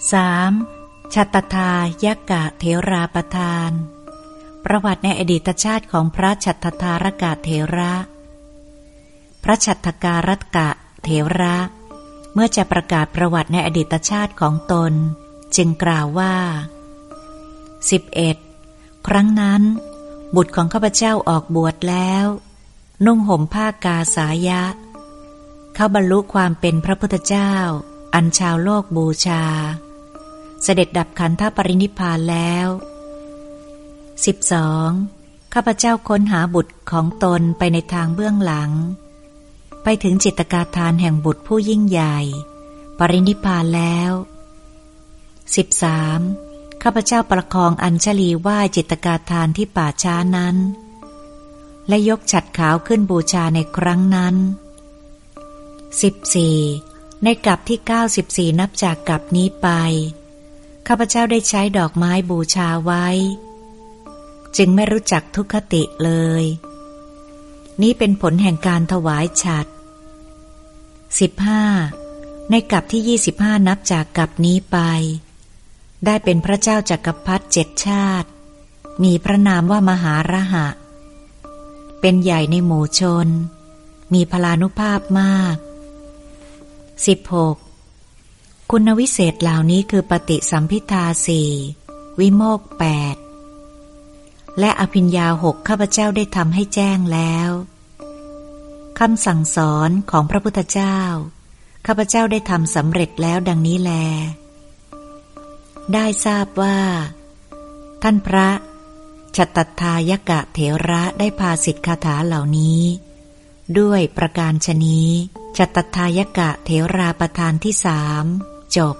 3. ชัตทายกะเทราประทาน ประวัติในอดีตชาติของพระชัตทารกะเทระ พระชัตการักะเทระ เมื่อจะประกาศประวัติในอดีตชาติของตน จึงกล่าวว่า 11. ครั้งนั้น บุตรของข้าพเจ้าออกบวชแล้ว นุ่งห่มผ้ากาสายะ เขาบรรลุความเป็นพระพุทธเจ้า อันชาวโลกบูชา เสด็จดับขันธปรินิพพานแล้ว 12. ข้าพเจ้าค้นหาบุตรของตนไปในทางเบื้องหลัง ไปถึงจิตกาทานแห่งบุตรผู้ยิ่งใหญ่ ปรินิพพานแล้ว 13. ข้าพเจ้าประคองอัญชลีไหว้จิตกาทานที่ป่าช้านั้น และยกฉัดขาวขึ้นบูชาในครั้งนั้น 14. ในกลับที่ 94 นับจากกลับนี้ไป ข้าพเจ้าได้ใช้ดอกไม้บูชาไว้ จึงไม่รู้จักทุกขติเลย นี้เป็นผลแห่งการถวายฉัด 15. ในกลับที่ 25 นับจากกลับนี้ไป ได้เป็นพระเจ้าจากักรพรรดิเจ็ดชาติ มีพระนามว่ามหาระหะ เป็นใหญ่ในหมู่ชน มีพลานุภาพมาก 16. คุณวิเศษเหล่านี้คือปฏิสัมพิทาสี่วิโมกแปดและอภิญญาหกข้าพเจ้าได้ทำให้แจ้งแล้วคำสั่งสอนของพระพุทธเจ้า ข้าพเจ้าได้ทำสำเร็จแล้วดังนี้แล ได้ทราบว่า ท่านพระชัตตทายกะเถระได้พาสิทธิคาถาเหล่านี้ ด้วยประการชนี้ชัตตทายกะเถราประธานที่สามจบ